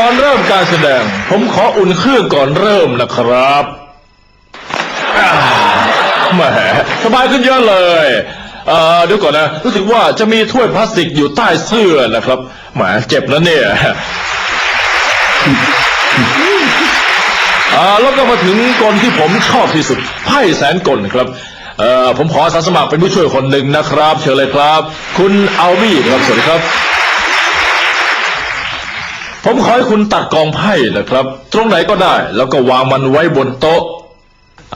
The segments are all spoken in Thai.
ก่อนเริ่มการแสดง ผมขออุ่นเครื่องก่อนเริ่มนะครับอ่าแหมสบายขึ้นเยอะเลยเอ่อเดี๋ยวก่อนนะ รู้สึกว่าจะมีถ้วยพลาสติกอยู่ใต้เสื้อนะครับแหมเจ็บนะเนี่ยอ่าแล้วก็มาถึงกลที่ผมชอบที่สุดไพ่แสนกลครับเอ่อผมขออาสาสมัครเป็นผู้ช่วยคนหนึ่งนะครับ เชิญเลยครับ คุณอัลบี้ครับสวัสดีครับ ผมขอให้คุณตัดกองไพ่นะครับ ตรงไหนก็ได้ แล้วก็วางมันไว้บนโต๊ะ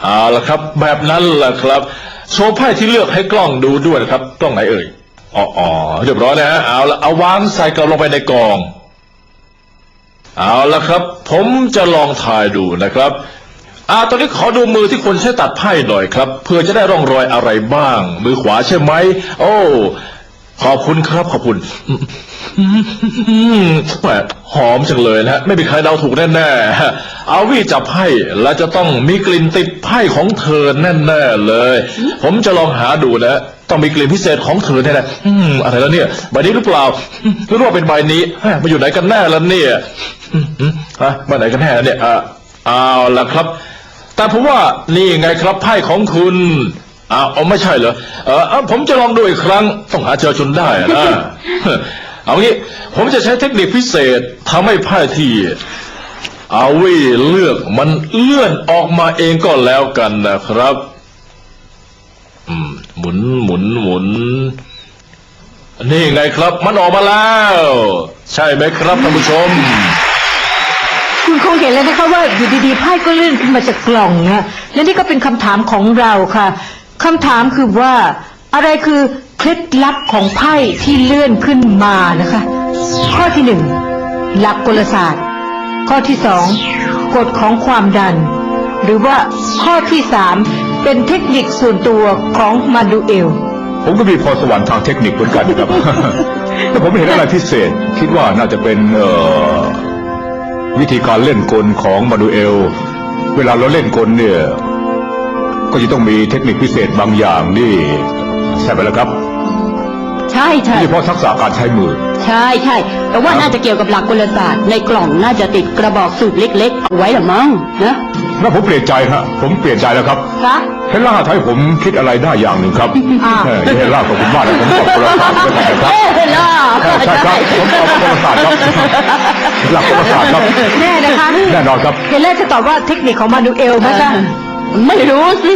เอาละครับ แบบนั้นแหละครับ โชว์ไพ่ที่เลือกให้กล้องดูด้วยนะครับ กล้องไหนเอ่ยอ๋ออ๋อเรียบร้อยนะฮะเอาละเอาวางใส่กลับลงไปในกอง เอาละครับ ผมจะลองถ่ายดูนะครับอ่าตอนนี้ขอดูมือที่คนใช้ตัดไพ่หน่อยครับ เพื่อจะได้ร่องรอยอะไรบ้าง มือขวาใช่ไหม โอ้ ขอบคุณครับขอบคุณอืมแหมหอมจังเลยนะไม่มีใครเดาถูกแน่ๆเอาวี่จับไพ่แล้วจะต้องมีกลิ่นติดไพ่ของเธอแน่ๆเลย ผมจะลองหาดูนะ ต้องมีกลิ่นพิเศษของเธอแน่ๆอืมอะไรแล้วเนี่ยใบนี้หรือเปล่าอืมหรือว่าเป็นใบนี้มาอยู่ไหนกันแน่แล้วเนี่ยอืมอืมฮะมาไหนกันแน่แล้วเนี่ยอ่าเอาละครับ แต่ผมว่านี่ไงครับไพ่ของคุณ อ้าวเอาไม่ใช่เหรอเออเอาผมจะลองดูอีกครั้ง ต้องหาเจอจนได้นะ เอางี้ ผมจะใช้เทคนิคพิเศษทำให้ไพ่ที่อาวีเลือกมันเลื่อนออกมาเองก็แล้วกันนะครับ อืม หมุนหมุนหมุน นี่ไงครับ มันออกมาแล้ว ใช่ไหมครับท่านผู้ชม คุณคงเห็นแล้วนะคะว่าอยู่ดีๆไพ่ก็เลื่อนขึ้นมาจากกล่องนะและนี่ก็เป็นคำถามของเราค่ะ คำถามคือว่า อะไรคือเคล็ดลับของไพ่ที่เลื่อนขึ้นมานะคะ ข้อที่หนึ่งหลักกลศาสตร์ ข้อที่สองกฎของความดัน หรือว่าข้อที่สามเป็นเทคนิคส่วนตัวของมาดูเอล ผมก็มีพรสวรรค์ทางเทคนิคเหมือนกันครับ แต่ผมไม่เห็นอะไรพิเศษ คิดว่าน่าจะเป็นเอ่อวิธีการเล่นกลของมาดูเอล เวลาเราเล่นกลเนี่ย ก็จะต้องมีเทคนิคพิเศษบางอย่างนี่ ใช่ไหมล่ะครับใช่ใช่โดยเฉพาะทักษะการใช้มือ ใช่ใช่แต่ว่าน่าจะเกี่ยวกับหลักกลศาสตร์ในกล่องน่าจะติดกระบอกสูบเล็กๆเอาไว้ละมั้งนะแล้วผมเปลี่ยนใจฮะผมเปลี่ยนใจแล้วครับคะ เฮล่าทำให้ผมคิดอะไรได้อย่างหนึ่งครับอ้าวเออเฮล่าขอบคุณมากนะผมขอบคุณครับครับ เอ๊ะล่ะใช่ครับผมเอากลศาสตร์ครับหลักกลศาสตร์ครับ แน่นะคะแน่นอนครับ เฮเลนจะตอบว่าเทคนิคของมาดูเอลไหมคะ ไม่รู้สิ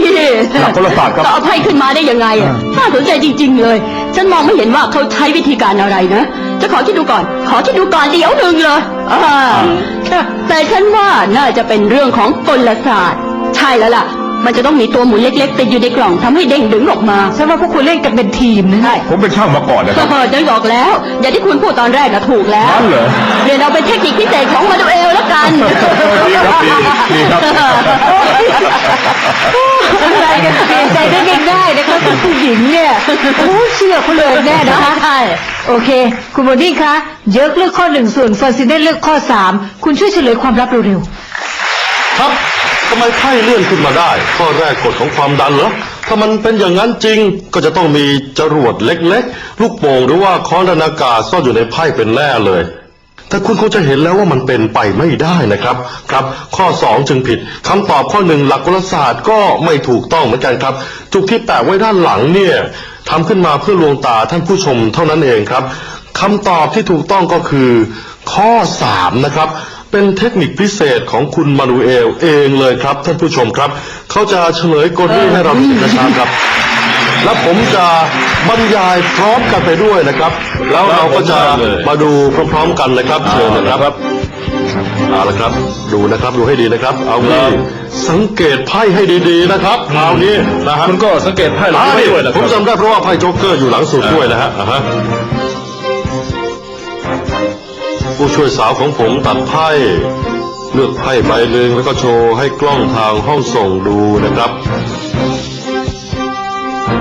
หลักกลศาสตร์ครับก็เอาไพ่ขึ้นมาได้ยังไงอะน่าสนใจจริง ๆ เลย ฉันมองไม่เห็นว่าเขาใช้วิธีการอะไรนะ จะขอคิดดูก่อน ขอคิดดูก่อนเดี๋ยวหนึ่งเลยอ่าแต่ฉันว่าน่าจะเป็นเรื่องของกลศาสตร์ ใช่แล้วล่ะ มันจะต้องมีตัวหมุนเล็กๆติดอยู่ในกล่องทำให้เด้งดึงออกมาฉันว่าพวกคุณเล่นกันเป็นทีมนะใช่ ผมเป็นช่างมาก่อนนะครับเออฉันบอกแล้ว อย่างที่คุณพูดตอนแรกนะถูกแล้วนั่นเหรอ เรียนเอาเป็นเทคนิคพิเศษของมาดูเอลแล้ว กันดีครับดีดีครับ อะไรกันเปลี่ยนใจได้ง่ายๆนะคะคุณผู้หญิงเนี่ยโอ้เชื่อคุณเลยแน่นะคะใช่โอเค คุณโบนี่คะเยอะเลือกข้อหนึ่งส่วนฟอนซิเนตเลือกข้อสามคุณช่วยเฉลยความลับเร็วครับทำไมไพ่เลื่อนขึ้นมาได้ ข้อแรกกฎของความดันเหรอถ้ามันเป็นอย่างนั้นจริงก็จะต้องมีจรวดเล็กๆ ลูกโป่งหรือว่าค้อนธนากาศซ่อนอยู่ในไพ่เป็นแน่เลย แต่คุณคงจะเห็นแล้วว่ามันเป็นไปไม่ได้นะครับ ครับ ข้อสองจึงผิดคำตอบข้อหนึ่งหลักกลศาสตร์ก็ไม่ถูกต้องเหมือนกันครับ จุกที่แปะไว้ด้านหลังเนี่ยทำขึ้นมาเพื่อลวงตาท่านผู้ชมเท่านั้นเองครับคำตอบที่ถูกต้องก็คือ ข้อสามนะครับ เป็นเทคนิคพิเศษของคุณมานูเอลเองเลยครับท่านผู้ชมครับ เขาจะเฉลยกลนี้ให้เราดูนะครับครับ และผมจะบรรยายพร้อมกันไปด้วยนะครับ แล้วเราก็จะมาดูพร้อมๆกันนะครับเชิญนะครับเอาละครับ ดูนะครับดูให้ดีนะครับ เอางี้สังเกตไพ่ให้ดีๆนะครับคราวนี้นะฮะคุณก็สังเกตไพ่หลังอ่าไว้นี่ด้วยนะคผมรับจำได้เพราะว่าไพ่โจ๊กเกอร์อยู่หลังสุดด้วยนะฮะอ่าฮะผู้ช่วยสาวของผมตัดไพ่เลือกไพ่ใบหนึ่งแล้วก็โชว์ให้กล้องทางห้องส่งดูนะครับ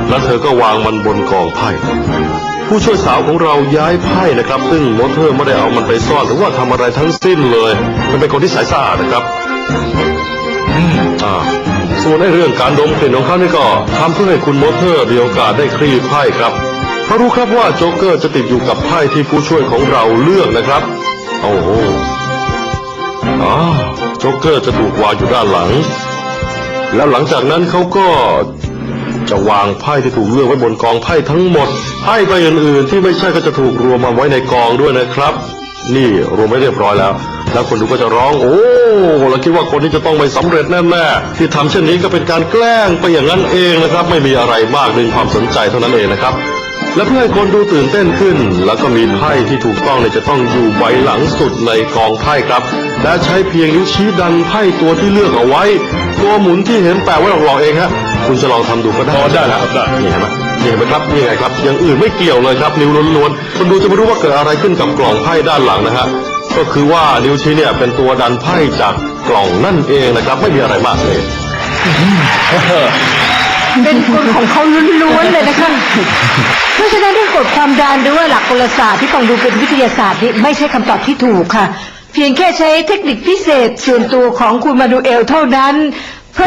แล้วเธอก็วางมันบนกองไพ่ผู้ช่วยสาวของเราย้ายไพ่นะครับ ซึ่งมอเตอร์ไม่ได้เอามันไปซ่อนหรือว่าทำอะไรทั้งสิ้นเลย มันเป็นคนที่ใสสะอาดนะครับอ่าส่วนในเรื่องการดมกลิ่นของเขานี่ก็ทำเพื่อให้คุณมอเตอร์มีโอกาสได้คลี่ไพ่ครับเพราะรู้ครับว่าโจ๊กเกอร์จะติดอยู่กับไพ่ที่ผู้ช่วยของเราเลือกนะครับโอ้โหอ๋อโจ๊กเกอร์จะถูกวางอยู่ด้านหลัง แล้วหลังจากนั้นเขาก็ จะวางไพ่ที่ถูกเลือกไว้บนกองไพ่ทั้งหมดไพ่ใบอื่นๆ ที่ไม่ใช่ก็จะถูกรวมมาไว้ในกองด้วยนะครับ นี่รวมไว้เรียบร้อยแล้ว แล้วคนดูก็จะร้อง โอ้เราคิดว่าคนนี้จะต้องไม่สำเร็จแน่ๆที่ทำเช่นนี้ก็เป็นการแกล้งไปอย่างนั้นเองนะครับ ไม่มีอะไรมากดึงความสนใจเท่านั้นเองนะครับและเพื่อให้คนดูตื่นเต้นขึ้น แล้วก็มีไพ่ที่ถูกต้องเนี่ยจะต้องอยู่ใบหลังสุดในกองไพ่ครับ และใช้เพียงนิ้วชี้ดันไพ่ตัวที่เลือกเอาไว้ ตัวหมุนที่เห็นแปะไว้หลอกๆเองฮะ คุณจะลองทำดูก็ได้อ๋อได้แล้วครับได้ นี่เห็นไหมนี่เห็นไหมครับนี่ไงครับอย่างอื่นไม่เกี่ยวเลยครับ นิ้วล้วนๆคนดูจะไม่รู้ว่าเกิดอะไรขึ้นกับกล่องไพ่ด้านหลังนะฮะก็คือว่านิ้วชี้เนี่ยเป็นตัวดันไพ่จากกล่องนั่นเองนะครับ ไม่มีอะไรมากเลย เป็นกฎของเขาล้วนๆเลยนะคะ เพราะฉะนั้นเรื่องกฎความดันหรือว่าหลักกลศาสตร์ที่ฟังดูเป็นวิทยาศาสตร์นี่ไม่ใช่คำตอบที่ถูกค่ะ เพียงแค่ใช้เทคนิคพิเศษส่วนตัวของคุณมาดูเอลเท่านั้น